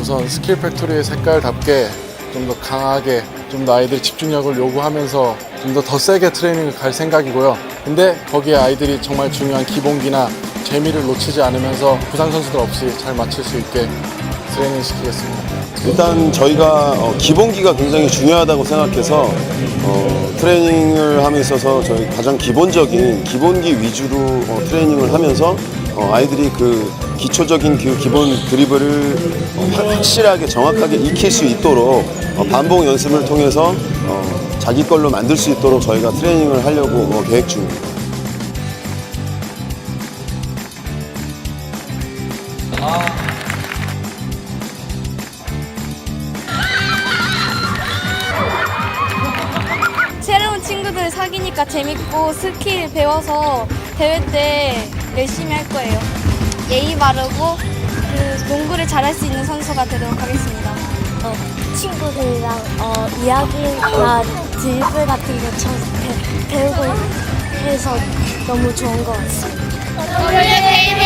우선 스킬 팩토리의 색깔답게 좀 더 강하게 좀 더 아이들 집중력을 요구하면서 좀 더 더 세게 트레이닝을 갈 생각이고요. 근데 거기에 아이들이 정말 중요한 기본기나 재미를 놓치지 않으면서 부상 선수들 없이 잘 맞출 수 있게 트레이닝 시키겠습니다. 일단 저희가 어, 기본기가 굉장히 중요하다고 생각해서 어, 트레이닝을 함에 있어서 저희 가장 기본적인 기본기 위주로 어, 트레이닝을 하면서 어, 아이들이 그 기초적인 그 기본 드리블을 어, 확- 확실하게 정확하게 익힐 수 있도록 어, 반복 연습을 통해서 어, 자기 걸로 만들 수 있도록 저희가 트레이닝을 하려고 어, 계획 중입니다. 새 친구들 사귀니까 재밌고 스킬 배워서 대회 때 열심히 할 거예요. 예의 바르고 그 농구를 잘할 수 있는 선수가 되도록 하겠습니다. 어, 친구들이랑 어, 이야기나 드리블 같은 거 쳐, 배, 배우고 해서 너무 좋은 것 같습니다.